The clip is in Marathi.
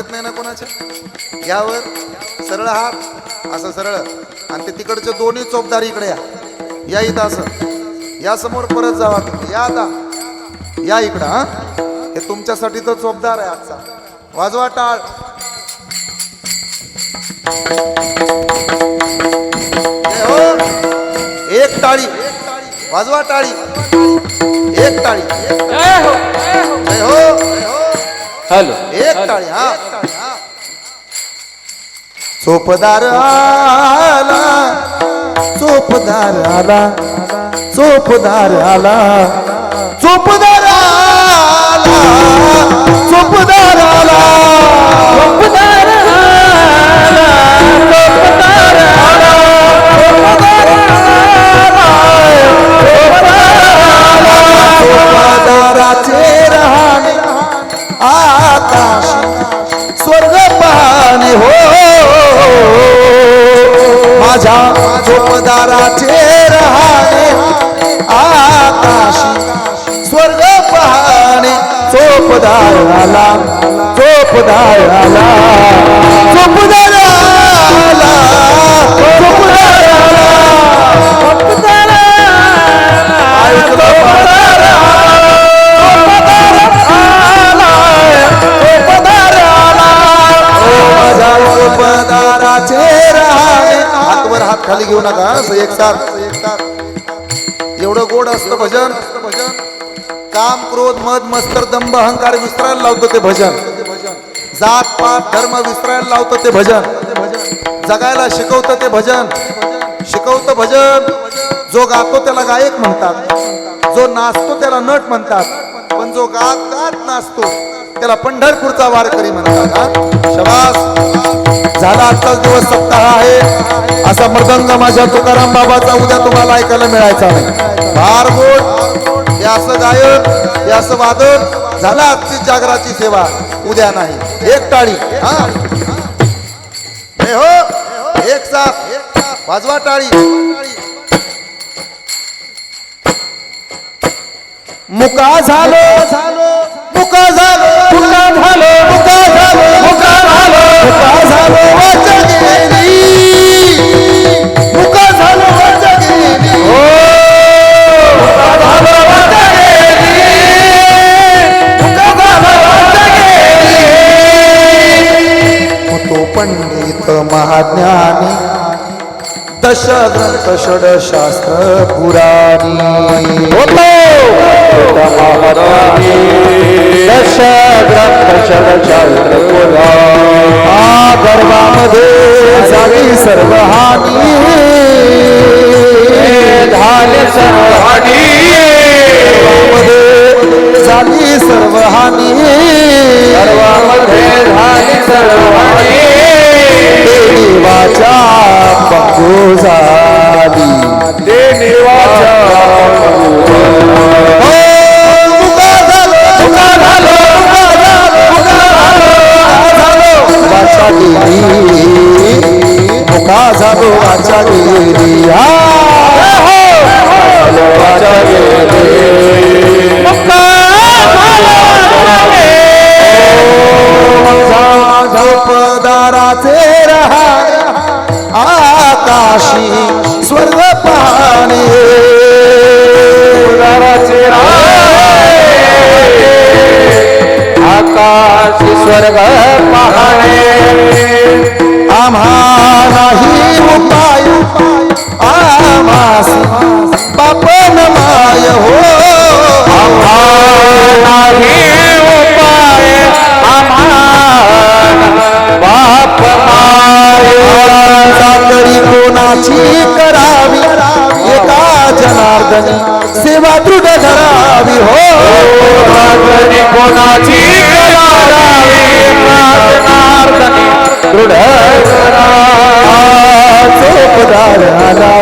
येत नाही ना कोणाच्या यावर सरळ हात असं सरळ. आणि ते तिकडचे दोन्ही चोपदार इकडे या. या इथं असं. या समोर परत जावा या आता. या इकडं हा. हे तुमच्यासाठी तर चोपदार आहे आजचा. वाजवा टाळ. हो एक टाळी. वाजवा टाळी. एक टाळी. हो हो. जय हो. हॅलो. एक टाळी हा. चोपदार आला चोपदार आला चोपदार आला चोपदार आला चोपदार आला चोपदार चोपदाराचे आकाश स्वर्ग पाहणे हो. माझ्या झोपदाराचे राहणे आकाशी स्वर्ग पाहणे चोपदार आला. झोपदार खाली घेऊ नका असं एक साथ एवढं गोड असतं भजन. भजन काम क्रोध मध मस्तर दंभ अहंकार विसरायला लावतं ते भजन. जात पात धर्म विसरायला लावतं ते भजन. जगायला शिकवतं ते भजन. शिकवतं भजन. जो गातो त्याला गायक म्हणतात. जो नाचतो त्याला नट म्हणतात. पण जो गात गात नाचतो त्याला पंढरपूरचा वारकरी म्हणतात हा? शबास झाला आजचाच दिवस सप्ताह आहे. असा मृदंग माझ्या तुकाराम बाबाचा उद्या तुम्हाला ऐकायला मिळायचा नाही. फार गोड हे असं गायक हे असं वादन झाला आजची जागराची सेवा उद्या नाही. एक टाळी हा? हे हो एक साथ वाजवा टाळी. मुका झालो पंडित महाज्ञानी दशग्रंथ षडशास्त्र पुराणी. होतो! दश ग्रंथ षडशास्त्र पुराणी. आ गर्भामध्ये झाली सर्व हानी वाचा गेली हा आकाशी स्वर्ग पाहणे सेवा दृढ धरावी हो. कोणाची एका जनार्दनी दृढ आला चोपदार आला.